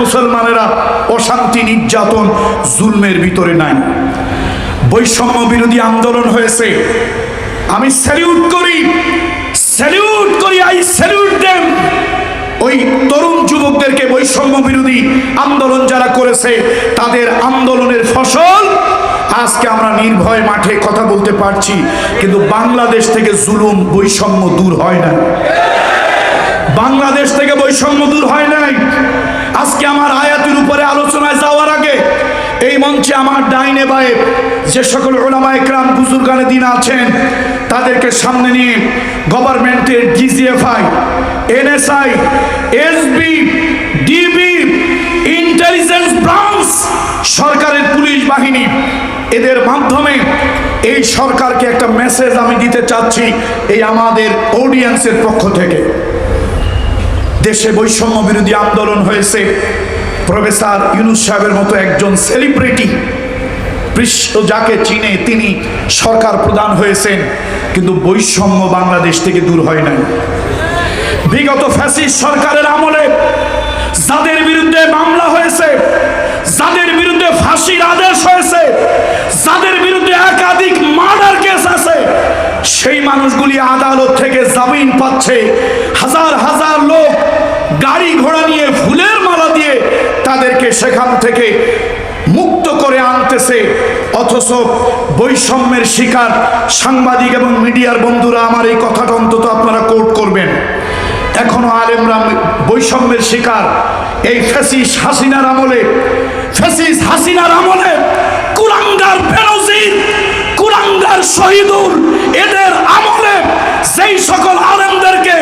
মুসলমানেরা অশান্তি, নির্যাতন, জুলমের ভিতরে নাই। বৈষম্য বিরোধী আন্দোলন হয়েছে। আমি স্যালিউট করি স্যালিউট করি আই স্যালিউট দেম ওই তরুণ যুবকদেরকে বৈষম্য বিরোধী আন্দোলন যারা করেছে, তাদের আন্দোলনের ফসল আজকে আমরা নির্ভয় মাঠে কথা বলতে পারছি, কিন্তু বাংলাদেশ থেকে জুলুম, বৈষম্য দূর হয় না। বাংলাদেশ থেকে বৈষম্য দূর হয় নাই। আজকে আমার আয়াতের উপরে আলোচনায় যাওয়ার আগে এই মঞ্চে আমার ডাইনে বায়ে যে সকল ওলামা একরাম, বুজুর্গানে দিন আছেন, তাদেরকে সামনে নিয়ে গভর্নমেন্টের DGFI, NSI, SB, DB, intelligence branch, সরকারের পুলিশ বাহিনী, এদের মাধ্যমে এই সরকারকে একটা মেসেজ আমি দিতে চাচ্ছি এই আমাদের অডিয়েন্সের পক্ষ থেকে। দেশে বৈষম্য বিরোধী আন্দোলন হয়েছে। প্রফেসর ইউনুস সাহেবের মতো একজন সেলিব্রিটি বিশ্ব যাকে চিনে তিনি সরকার প্রধান হয়েছেন, কিন্তু বৈষম্য বাংলাদেশ থেকে দূর হয় নাই। বিগত ফ্যাসিস্ট সরকারের আমলে যাদের বিরুদ্ধে মামলা হয়েছে, যাদের বিরুদ্ধে ফাঁসির আদেশ হয়েছে, যাদের বিরুদ্ধে একাধিক মার্ডার কেস আছে সেই মানুষগুলি আদালত থেকে জামিন পাচ্ছে। হাজার হাজার লোক গাড়ি ঘোড়া নিয়ে ফুলের মালা দিয়ে তাদেরকে সেখান থেকে মুক্ত করে আনতেছে। অথচ বৈষম্যের শিকার সাংবাদিক এবং মিডিয়ার বন্ধুরা, আমার এই কথাটা অন্তত আপনারা কোর্ট করবেন। এখনও আলেমরা বৈষম্যের শিকার। এই ফেসিস হাসিনার আমলে ফেসিস হাসিনার আমলে কুরাঙ্গার বেনজির কুরাঙ্গার আমলে সেই সকল আলেমদেরকে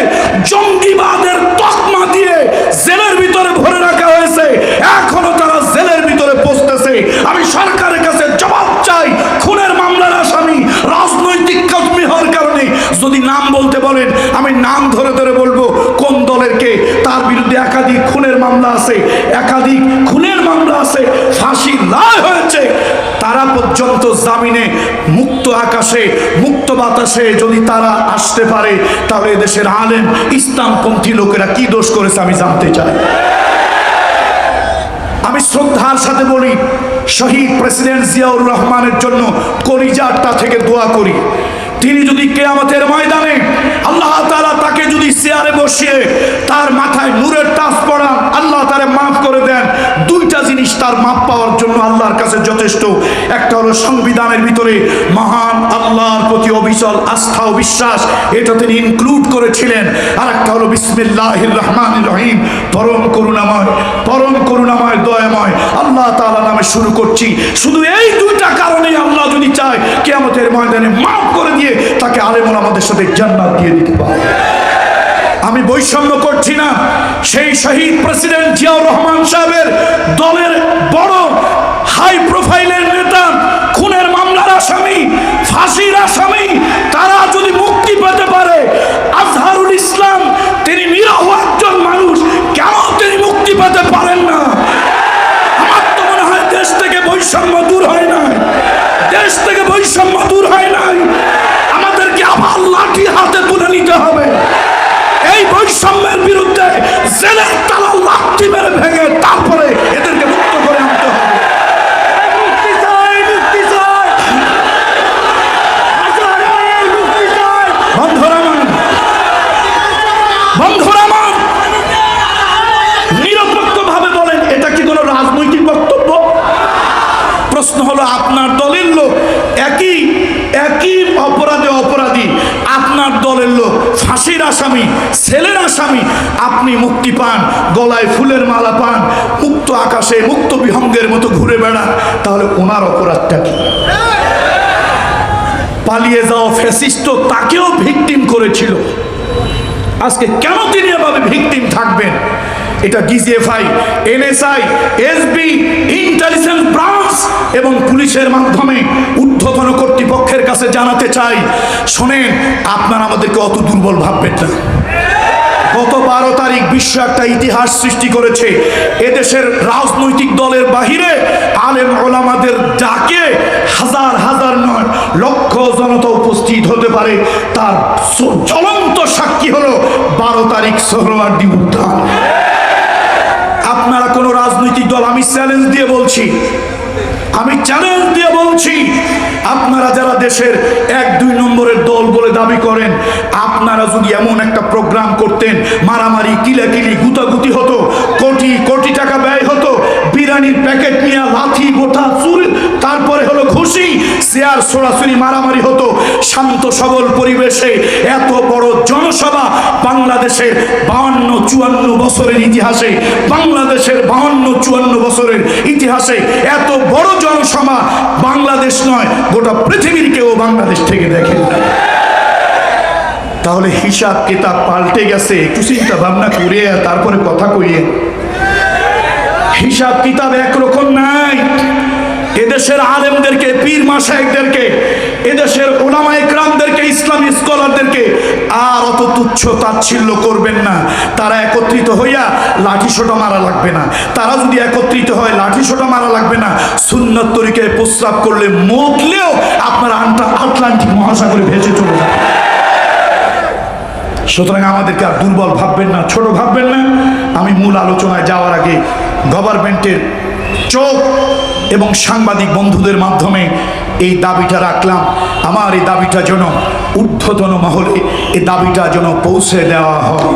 জঙ্গিবাদের তকমা দিয়ে জেলের ভিতরে ভরে রাখা হয়েছে। এখনও তারা জেলের ভিতরে পৌঁছতেছে। আমি সরকারের কাছে জবাব চাই, খুনের মামলার আসামি, রাজনৈতিক কর্মী হওয়ার কারণে। যদি নাম বলতে বলেন, আমি নাম ধরে ধরে বলব, কোন দলের কে? তার বিরুদ্ধে একাধিক খুনের মামলা আছে, একাধিক খুনের মামলা আছে ফাঁসি হয়েছে তারা পর্যন্ত জামিনে মুক্ত আকাশে, মুক্ত বাতাসে যদি তারা আসতে পারে, তাহলে দেশের আলেম, ইসলামপন্থী লোকেরা কি দোষ করেছে আমি জানতে চাই। আমি শ্রদ্ধার সাথে বলি, শহীদ প্রেসিডেন্ট জিয়াউর রহমানের জন্য কলিজারটা থেকে দোয়া করি। তিনি যদি কেয়ামতের ময়দানে আল্লাহ তাআলা তাকে যদি চেয়ারে বসিয়ে তার মাথায় নূরের টাচ পড়ান আল্লাহ তারে মাফ করে দেন তার মাপ পাওয়ার জন্য আল্লাহর কাছে যথেষ্ট। একটা হলো সংবিধানের ভিতরে মহান আল্লাহর প্রতি অবিচল আস্থা ও বিশ্বাস, এটা তিনি ইনক্লুড করেছিলেন। আর একটা হলো বিসমিল্লাহির রহমানির রহিম, পরম করুণাময় পরম করুণাময়, দয়াময়। আল্লাহ তাআলা নামে শুরু করছি। শুধু এই দুইটা কারণে আল্লাহ যদি চায়, কেয়ামতের ময়দানে মাফ করে দিয়ে তাকে আলেমুল আমাদের সাথে জান্নাত দিয়ে দিতে পারে। আমি বৈষম্য করছি না। সেই শহীদ প্রেসিডেন্ট জিয়াউর রহমান সাহেবের দলের বড় হাই প্রোফাইলের নেতা, খুনের মামলার আসামি, ফাঁসির আসামি, তারা যদি মুক্তি পেতে পারে আজহারুল ইসলাম তিনি নিরহ একজন মানুষ কেন তিনি মুক্তি পেতে পারেন না আমার তো মনে হয় দেশ থেকে বৈষম্য দূর হয় নাই দেশ থেকে বৈষম্য দূর হয় নাই আমাদেরকে আবার লাঠি হাতে তুলে নিতে হবে এই বৈষম্যের বিরুদ্ধে জেলের তালা লাঠি মেরে ভেঙে তারপরে এদেরকে মুক্ত করে আনতে হবে মুক্তি চাই মুক্তি চাই হাজারে মুক্তি চাই বন্ধুরা আমার বন্ধুরা আমার নিরপেক্ষভাবে বলেন এটা কি কোনো রাজনৈতিক বক্তব্য প্রশ্ন হলো আপনার দলের লোক একই একই অপরাধে অপরাধী। আপনার দলের লোক ফাঁসির আসামি, ছেলের আসামি। আপনি মুক্তি পান, গলায় ফুলের মালা পান, মুক্ত আকাশে মুক্ত বিহঙ্গের মতো ঘুরে বেড়ান। তাহলে ওনার অপরাধটা কি? পালিয়ে যাওয়া ফ্যাসিস্ট তাকেও ভিকটিম করেছিল। আজকে কেন তিনি এভাবে ভিকটিম থাকবেন? এটা DGFI, NSI, SB, intelligence branch এবং পুলিশের মাধ্যমে ঊর্ধ্বতন কর্তৃপক্ষের কাছে জানাতে চাই, শোনেন, আপনারা আমাদেরকে অত দুর্বল ভাববেন না। গত বারো তারিখ বিশ্ব একটা ইতিহাস সৃষ্টি করেছে। এদেশের রাজনৈতিক দলের বাহিরে আলেম ওলামাদের ডাকে হাজার হাজার নয় লক্ষ জনতা হতে পারে। তার জ্বলন্ত সাক্ষী হলো বারো তারিখ সোহরাওয়ার্দী উদ্যান আপনারা কোনো রাজনৈতিক দল, আমি চ্যালেঞ্জ দিয়ে বলছি। আমি চ্যালেঞ্জ দিয়ে বলছি, আপনারা যারা দেশের এক, দুই নম্বরের দল বলে দাবি করেন, আপনারা যদি এমন একটা প্রোগ্রাম করতেন, মারামারি, কিলাকিলি, গুতাগুতি হতো, কোটি কোটি টাকা ব্যয় হতো বিরিয়ানির প্যাকেট নিয়ে লাথি, গোটা চুর তারপরে হলো খুশি চেয়ার সরাসরি মারামারি হতো। শান্ত, সবল পরিবেশে এত বড় জনসভা বাংলাদেশের বাহান্ন চুয়ান্ন বছরের ইতিহাসে, বাংলাদেশের বাহান্ন চুয়ান্ন বছরের ইতিহাসে এত বড় জনসভা বাংলাদেশ নয়, গোটা পৃথিবীর কেউ বাংলাদেশ থেকে দেখে তাহলে হিসাব, কিতাব পাল্টে গেছে, একটু চিন্তা ভাবনা করে তারপরে কথা কইয়ে। হিসাব, কিতাব একরকম নাই। এদেশের আলেমদেরকে, পীর মাসায়কদেরকে এদেশের ওলামা একরামদেরকে ইসলামী স্কলারদেরকে আর অত তুচ্ছ তাচ্ছিল্য করবেন না। তারা একত্রিত হইয়া লাঠি সোটা মারা লাগবে না। তারা যদি একত্রিত হয়, লাঠি সোটা মারা লাগবে না। সুন্নত তরিকায় প্রস্রাব করলে মতলেও আপনার আন্টা আটলান্টিক মহাসাগরে ভেসে চলে যাবে। সুতরাং আমাদেরকে আর দুর্বল ভাববেন না, ছোট ভাববেন না। আমি মূল আলোচনায় যাওয়ার আগে গভর্নমেন্টের চোখ এবং সাংবাদিক বন্ধুদের মাধ্যমে এই দাবিটা রাখলাম। আমার এই দাবিটা যেন ঊর্ধ্বতন মহলে এই দাবিটা যেন পৌঁছে দেওয়া হয়।